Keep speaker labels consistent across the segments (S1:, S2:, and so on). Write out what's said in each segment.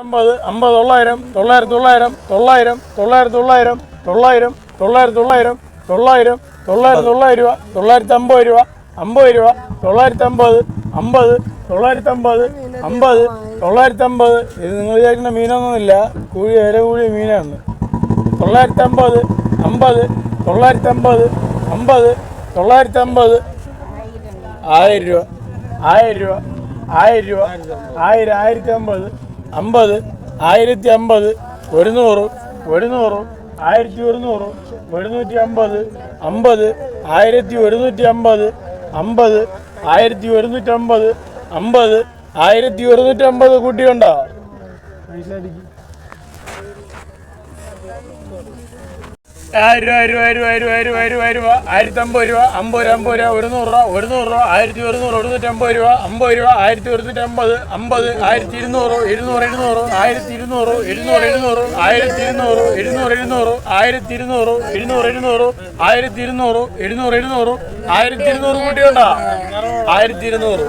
S1: അമ്പത് അമ്പത് തൊള്ളായിരം തൊള്ളായിരത്തി തൊള്ളായിരം തൊള്ളായിരം തൊള്ളായിരത്തി തൊള്ളായിരം തൊള്ളായിരം തൊള്ളായിരത്തി തൊള്ളായിരം തൊള്ളായിരം തൊള്ളായിരത്തി തൊള്ളായിരം രൂപ തൊള്ളായിരത്തി അമ്പത് രൂപ അമ്പത് രൂപ തൊള്ളായിരത്തി അമ്പത് അമ്പത് തൊള്ളായിരത്തി അമ്പത് അമ്പത് തൊള്ളായിരത്തി അമ്പത്. ഇത് നിങ്ങൾ വിചാരിക്കുന്ന മീനൊന്നുമില്ല. കൂടി വില കൂടിയ മീനാണ്. തൊള്ളായിരത്തി അമ്പത് അമ്പത് തൊള്ളായിരത്തി അമ്പത് അമ്പത് തൊള്ളായിരത്തി അമ്പത്. ആയിരം രൂപ ആയിരം രൂപ ആയിരം രൂപ ആയിരം ആയിരത്തി അമ്പത്. അമ്പത് ആയിരത്തി അമ്പത് ഒരുന്നൂറ് ഒരുന്നൂറ് ആയിരത്തി ഒരുന്നൂറ് ഒരുന്നൂറ്റി അമ്പത് അമ്പത് ആയിരത്തി ഒരുന്നൂറ്റി അമ്പത് അമ്പത് ആയിരത്തി ഒരുന്നൂറ്റി അമ്പത് അമ്പത് ആയിരത്തി ഒരുന്നൂറ്റി അമ്പത് കൂട്ടിയുണ്ടോ രൂപ രൂപ രൂപ രൂപ ആയിരം രൂപ ആയിരത്തി അമ്പത് രൂപ അമ്പത് രൂപ അമ്പത് രൂപ ഒരുന്നൂറ് രൂപ ഒരുന്നൂറ് രൂപ ആയിരത്തി ഒരുന്നൂറ് ഒരുന്നൂറ്റമ്പത് രൂപ അമ്പത് രൂപ ആയിരത്തി ഒരുന്നൂറ്റമ്പത് അമ്പത് ആയിരത്തി ഇരുന്നൂറ് ഇരുന്നൂറ് ഇരുന്നൂറ് ആയിരത്തി ഇരുന്നൂറ് ഇരുന്നൂറ് ഇരുന്നൂറ് ആയിരത്തി ഇരുന്നൂറ് ഇരുന്നൂറ് ഇരുന്നൂറ് ആയിരത്തി ഇരുന്നൂറ് ഇരുന്നൂറ് ഇരുന്നൂറ് ആയിരത്തി ഇരുന്നൂറ് ഇരുന്നൂറ് ഇരുന്നൂറ് ആയിരത്തി ഇരുന്നൂറ് കൂട്ടിയുണ്ടോ ആയിരത്തി ഇരുന്നൂറ്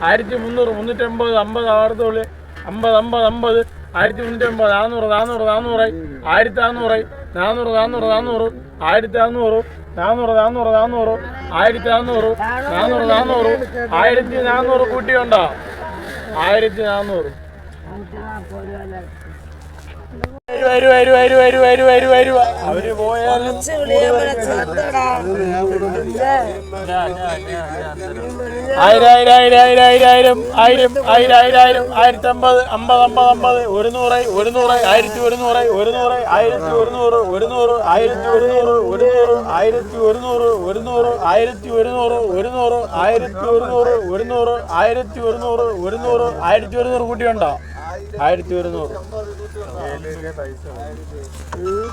S1: ആയിരത്തി മുന്നൂറ് മുന്നൂറ്റമ്പത് അമ്പത് ആയിരത്തോളി അമ്പത് അമ്പത് അമ്പത്. ആയിരത്തി മുന്നൂറ്റി അമ്പത് നാനൂറ് നാനൂറ് നാനൂറായി ആയിരത്തി നാനൂറായി നാനൂറ് നാനൂറ് നാനൂറ് ആയിരത്തി നാനൂറ് നാനൂറ് നാനൂറ് നാനൂറ് ആയിരത്തി നാനൂറ് നാനൂറ് നാനൂറ് ആയിരത്തി നാനൂറ് കൂട്ടിയുണ്ടോ? ആയിരത്തി നാനൂറ് വരൂ വരൂ വരൂ വരൂ വരൂ വരൂ വരൂ അവർ പോയാലും ആയിരം ആയിരം ആയിരം ആയിരം ആയിരം ആയിരം ആയിരം ആയിരം ആയിരം ആയിരത്തി അമ്പത് അമ്പത് ആയിരത്തി ഒരുന്നൂറായി ഒരുന്നൂറായി ആയിരത്തി ഒരുന്നൂറ് ഒരുന്നൂറ് ആയിരത്തി ഒരുന്നൂറ് ഒരുന്നൂറ് ആയിരത്തി ഒരുന്നൂറ് ഒരുന്നൂറ് ആയിരത്തി ഒരുന്നൂറ് ഒരുന്നൂറ് ആയിരത്തി ഒരുന്നൂറ് ഒരുന്നൂറ് ആയിരത്തി ഒരുന്നൂറ് ഒരുന്നൂറ് ആയിരത്തി ഒരുന്നൂറ് കൂട്ടിയുണ്ടോ ആയിരത്തി 매미가 다 있어. 알지. 그